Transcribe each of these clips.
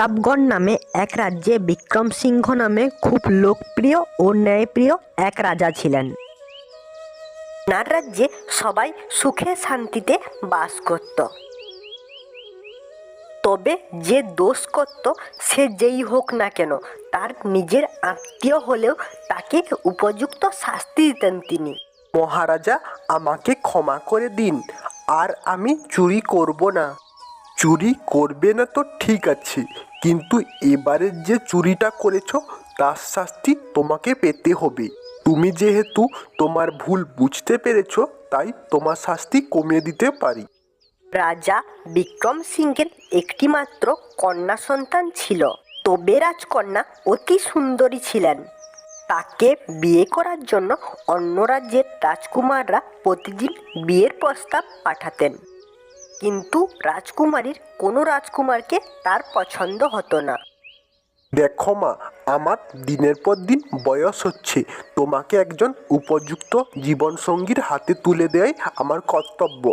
প্রতাপগড় নামে এক রাজ্যে বিক্রম সিংহ নামে খুব লোকপ্রিয় ও ন্যায়প্রিয় এক রাজা ছিলেন। ওনার রাজ্যে সবাই সুখে শান্তিতে বাস করত। তবে যে দোষ করত, সে যেই হোক না কেন, তার নিজের আত্মীয় হলেও তাকে উপযুক্ত শাস্তি দিতেন তিনি। মহারাজা, আমাকে ক্ষমা করে দিন, আর আমি চুরি করব না। চুরি করবে না তো ঠিক আছে কিন্তু এবারের যে চুরিটা করেছ, তার শাস্তি তোমাকে পেতে হবে। তুমি যেহেতু তোমার ভুল বুঝতে পেরেছ, তাই তোমার শাস্তি কমিয়ে দিতে পারি। রাজা বিক্রম সিংহের একটিমাত্র কন্যা সন্তান ছিল। তবে রাজকন্যা অতি সুন্দরী ছিলেন। তাকে বিয়ে করার জন্য অন্য রাজ্যের রাজকুমাররা প্রতিদিন বিয়ের প্রস্তাব পাঠাতেন। কিন্তু রাজকুমারীর কোনো রাজকুমারকে তার পছন্দ হতো না। দেখো মা আমার দিনের পর দিন বয়স হচ্ছে। তোমাকে একজন উপযুক্ত জীবনসঙ্গীর হাতে তুলে দেয় আমার কর্তব্য।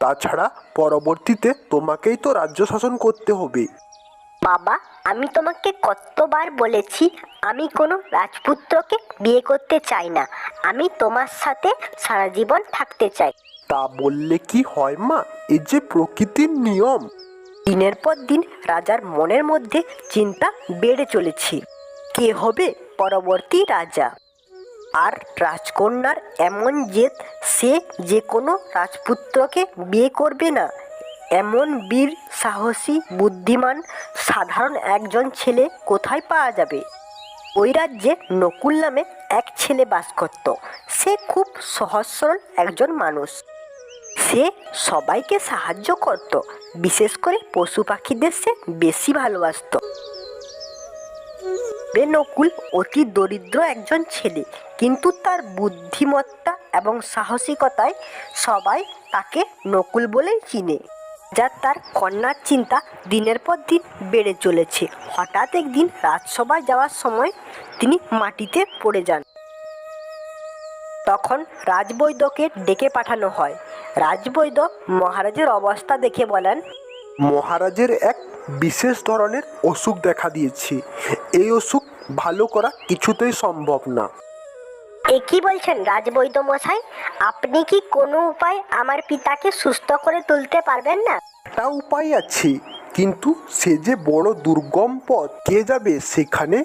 তাছাড়া পরবর্তীতে তোমাকেই তো রাজ্য শাসন করতে হবে। বাবা আমি তোমাকে কতবার বলেছি আমি কোনো রাজপুত্রকে বিয়ে করতে চাই না। আমি তোমার সাথে সারা জীবন থাকতে চাই। তা বললে কি হয় মা? এই যে প্রকৃতির নিয়ম। দিনের পর দিন রাজার মনের মধ্যে চিন্তা বেড়ে চলেছে। কে হবে পরবর্তী রাজা? আর রাজকন্যার এমন জেদ সে যে কোনো রাজপুত্রকে বিয়ে করবে না। এমন বীর, সাহসী, বুদ্ধিমান, সাধারণ একজন ছেলে কোথায় পাওয়া যাবে? ওই রাজ্যে নকুল নামে এক ছেলে বাস করত। সে খুব সহজ সরল একজন মানুষ। সে সবাইকে সাহায্য করত। বিশেষ করে পশু পাখিদের সে বেশি ভালোবাসতো। নকুল, অতি দরিদ্র একজন ছেলে। কিন্তু তার বুদ্ধিমত্তা এবং সাহসিকতায় সবাই তাকে নকুল বলেই চিনে। যা তার কন্যার চিন্তা দিনের পর দিন বেড়ে চলেছে। হঠাৎ একদিন রাজসভায় যাওয়ার সময় তিনি মাটিতে পড়ে যান। তখন রাজবৈদ্যকে ডেকে পাঠানো হয়। রাজবৈদ্য মহারাজের অবস্থা দেখে বলেন, মহারাজের এক বিশেষ ধরনের অসুখ দেখা দিয়েছে। এই অসুখ ভালো করা কিছুতেই সম্ভব না। এ কি বলছেন রাজবৈদ্য মশাই আপনি কি কোনো উপায় আমার পিতাকে সুস্থ করে তুলতে পারবেন না? একটা উপায় আছে কিন্তু সে যে বড় দুর্গম পথ কে যাবে সেখানে?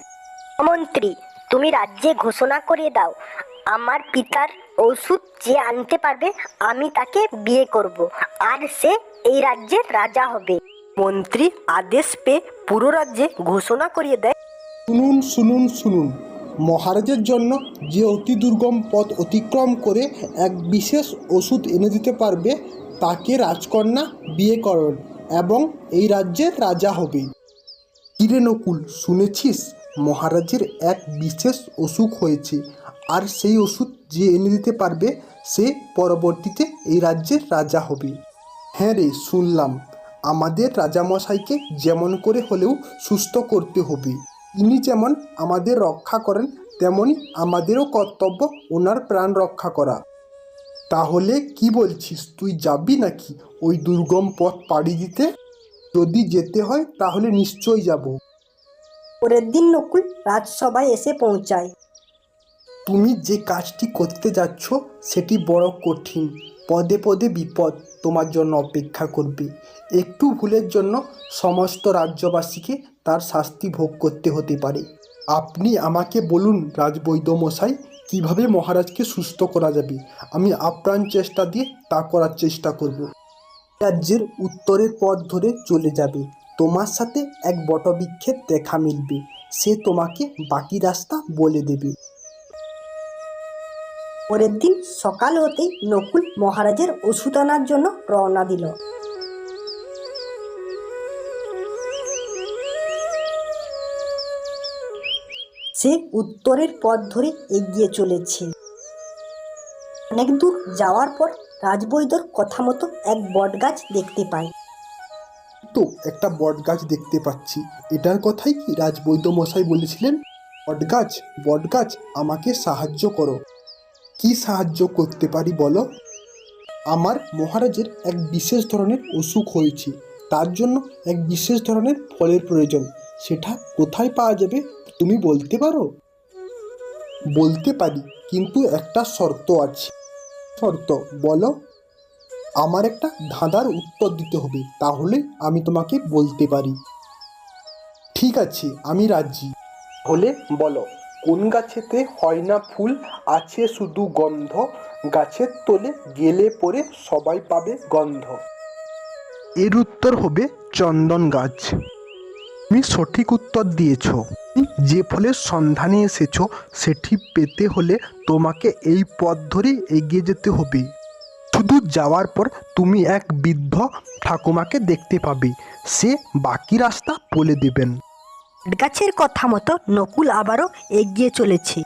মন্ত্রী তুমি রাজ্যে ঘোষণা করিয়ে দাও আমার পিতার ওষুধ যে আনতে পারবে আমি তাকে বিয়ে করব আর সে এই রাজ্যের রাজা হবে। মন্ত্রী আদেশ পেয়ে পুরো রাজ্যে ঘোষণা করিয়ে দেয়। শুনুন শুনুন শুনুন। মহারাজের জন্য যে অতি দুর্গম পথ অতিক্রম করে এক বিশেষ ওষুধ এনে দিতে পারবে, তাকে রাজকন্যা বিয়ে করেন এবং এই রাজ্যের রাজা হবে। কিরে নকুল শুনেছিস? মহারাজের এক বিশেষ অসুখ হয়েছে, আর সেই ওষুধ যে এনে দিতে পারবে, সে পরবর্তীতে এই রাজ্যের রাজা হবে। হ্যাঁ রে, শুনলাম। আমাদের রাজামশাইকে যেমন করে হলেও সুস্থ করতে হবে। ইনি যেমন আমাদের রক্ষা করেন তেমনি আমাদেরও কর্তব্য ওনার প্রাণ রক্ষা করা। তাহলে কি বলছিস? তুই যাবি নাকি ওই দুর্গম পথ পাড়ি দিতে? যদি যেতে হয় তাহলে নিশ্চয়ই যাব। পরের দিন নকুল রাজসভায় এসে পৌঁছায়। তুমি যে কাজটি করতে যাচ্ছ সেটি বড় কঠিন। পদে পদে বিপদ। তোমার জন্য অপেক্ষা করবে। একটু ভুলের জন্য সমস্ত রাজ্যবাসীকে তার শাস্তি ভোগ করতে হতে পারে। আপনি আমাকে বলুন রাজবৈদ্য মশাই কীভাবে মহারাজকে সুস্থ করা যাবে? আমি আপ্রাণ চেষ্টা দিয়ে তা করার চেষ্টা করব। রাজ্যের উত্তরের পথ ধরে চলে যাবে। তোমার সাথে এক বটবৃক্ষের দেখা মিলবে। সে তোমাকে বাকি রাস্তা বলে দেবে। পরের দিন সকাল হতেই নকুল মহারাজের ওষুধ আনার জন্য রওনা দিল। সে উত্তরের পথ ধরে এগিয়ে চলেছে। অনেক দূর যাওয়ার পর রাজবৈদ্যর কথা মতো এক বটগাছ দেখতে পায়। তো একটা বটগাছ দেখতে পাচ্ছি। এটার কথাই কি রাজবৈদ্য মশাই বলেছিলেন? বটগাছ বটগাছ, আমাকে সাহায্য করো। কি সাহায্য করতে পারি বলো? আমার মহারাজের এক বিশেষ ধরনের অসুখ হয়েছে। তার জন্য এক বিশেষ ধরনের ফলের প্রয়োজন। সেটা কোথায় পাওয়া যাবে তুমি বলতে পারো? বলতে পারি, কিন্তু একটা শর্ত আছে। শর্ত, বলো। আমার একটা ধাঁধার উত্তর দিতে হবে, তাহলে আমি তোমাকে বলতে পারি। ঠিক আছে, আমি রাজি। হলে বলো। কোন গাছেতে হয় না ফুল, আছে শুধু গন্ধ। গাছের তোলে গেলে পরে সবাই পাবে গন্ধ। এর উত্তর হবে চন্দন গাছ। তুমি সঠিক উত্তর দিয়েছ। যে ফলের সন্ধানে এসেছ, সেটি পেতে হলে তোমাকে এই পথ ধরে এগিয়ে যেতে হবে। শুধু যাওয়ার পর তুমি এক বৃদ্ধ ঠাকুমাকে দেখতে পাবে। সে বাকি রাস্তা বলে দেবেন। গাছের কথা মতো নকুল আবারও এগিয়ে চলেছে।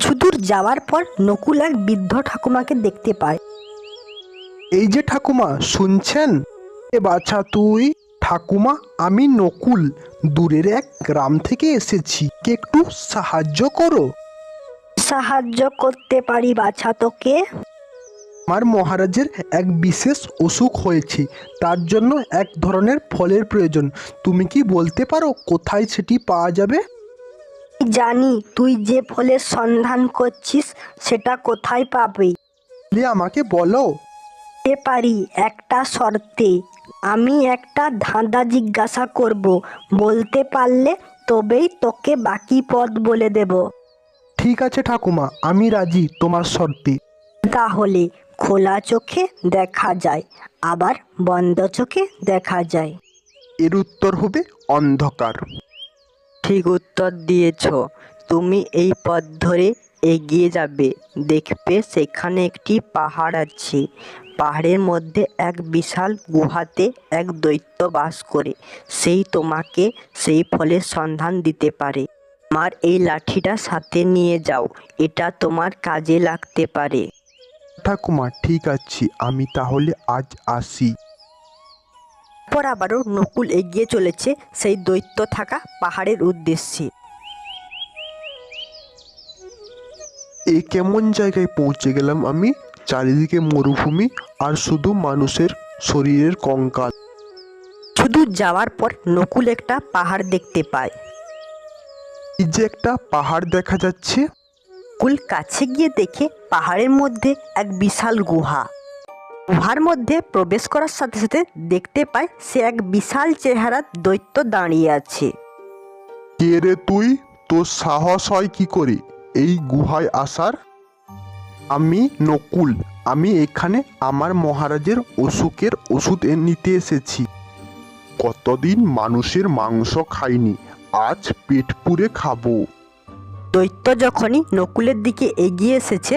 সুদূর যাওয়ার পর নকুল এক বৃদ্ধ ঠাকুমাকে দেখতে পায়। এই যে ঠাকুমা শুনছেন? এ বাছা তুই ঠাকুমা আমি নকুল। দূরের এক গ্রাম থেকে এসেছি। কে একটু সাহায্য করো। সাহায্য করতে পারি বাছা তোকে? আমার মহারাজের এক বিশেষ অসুখ হয়েছে তার জন্য এক ধরনের ফলের প্রয়োজন। তুমি কি বলতে পারো কোথায় সেটি পাওয়া যাবে? জানি তুই যে ফলের সন্ধান করছিস সেটা কোথায় পাবি? প্লিজ আমাকে বলো। এ পারি একটা শর্তে। আমি একটা ধাঁধা জিজ্ঞাসা করব বলতে পারলে তবেই তোকে বাকি পথ বলে দেব। ঠিক আছে ঠাকুমা আমি রাজি তোমার শর্তে। তাহলে খোলা চোখে দেখা যায় আবার বন্ধ চোখে দেখা যায়। এর উত্তর হবে অন্ধকার। ঠিক উত্তর দিয়েছ। তুমি এই পথ ধরে এগিয়ে যাবে। দেখবে সেখানে একটি পাহাড় আছে। পাহাড়ের মধ্যে এক বিশাল গুহাতে এক দৈত্য বাস করে। সেই তোমাকে সেই ফলের সন্ধান দিতে পারে। আমার এই লাঠিটা সাথে নিয়ে যাও। এটা তোমার কাজে লাগতে পারে। ঠাকুমা ঠিক আছে। আমি তাহলে আজ আসি। পর আবারও নকুল এগিয়ে চলেছে সেই দৈত্য থাকা পাহাড়ের উদ্দেশ্যে। এই কেমন জায়গায় পৌঁছে গেলাম আমি? চারিদিকে মরুভূমি আর শুধু মানুষের শরীরের কঙ্কাল। শুধু যাওয়ার পর নকুল একটা পাহাড় দেখতে পায়। এই যে একটা পাহাড় দেখা যাচ্ছে কুল কাছে গিয়ে দেখে পাহাড়ের মধ্যে এক বিশাল গুহা। গুহার মধ্যে প্রবেশ করার সাথে সাথে দেখতে পায় সে এক বিশাল চেহারা দৈত্য দাঁড়িয়ে আছে। কে রে তুই? তোর সাহস হয় কি করে এই গুহায় আসার? আমি নকুল, আমি এখানে আমার মহারাজের অসুখের ওষুধ নিতে এসেছি। কতদিন মানুষের মাংস খাইনি, আজ পেট পুরে খাব। দৈত্য যখনই নকুলের দিকে এগিয়ে এসেছে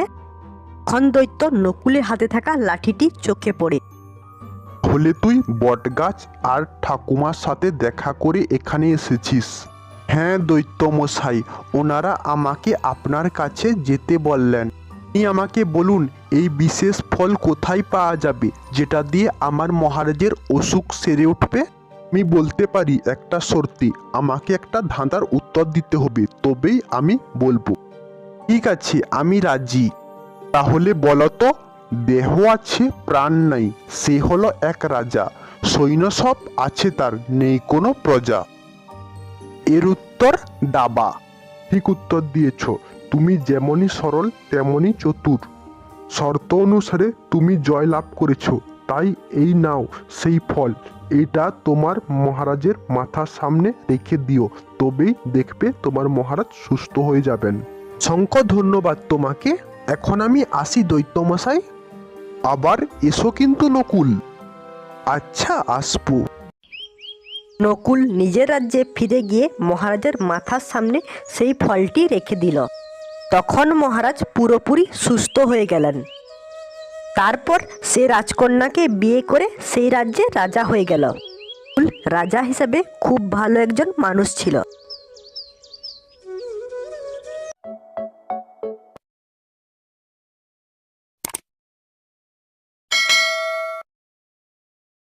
তখন দৈত্য নকুলের হাতে থাকা লাঠিটি চোখে পড়ে। হলে তুই বটগাছ আর ঠাকুমার সাথে দেখা করে এখানে এসেছিস। হ্যাঁ দৈত্য মশাই ওনারা আমাকে আপনার কাছে যেতে বললেন। আপনি আমাকে বলুন, এই বিশেষ ফল কোথায় পাওয়া যাবে, যেটা দিয়ে আমার মহারাজের অসুখ সেরে উঠবে? আমি বলতে পারি একটা শর্তে আমাকে একটা ধাঁধার উত্তর দিতে হবে, তবেই আমি বলব। ঠিক আছে, আমি রাজি। তাহলে বলো তো দেহ আছে, প্রাণ নাই, সে হলো এক রাজা। সৈন্য সব আছে তার, নেই কোনো প্রজা। এর উত্তর দাবা। ঠিক উত্তর দিয়েছ, তুমি যেমনই সরল, তেমনই চতুর। শর্ত অনুসারে তুমি জয় লাভ করেছ। তাই এই নাও সেই ফল। এটা তোমার মহারাজের মাথার সামনে রেখে দিও, তবেই দেখবে তোমার মহারাজ সুস্থ হয়ে যাবেন। শঙ্খ, ধন্যবাদ তোমাকে। এখন আমি আসি দৈত্যমশাই। আবার এসো কিন্তু নকুল। আচ্ছা আসব। নকুল নিজের রাজ্যে ফিরে গিয়ে মহারাজের মাথার সামনে সেই ফলটি রেখে দিল। তখন মহারাজ পুরোপুরি সুস্থ হয়ে গেলেন। তারপর সে রাজকন্যাকে বিয়ে করে সেই রাজ্যে রাজা হয়ে গেল। রাজা হিসাবে খুব ভালো একজন মানুষ ছিল।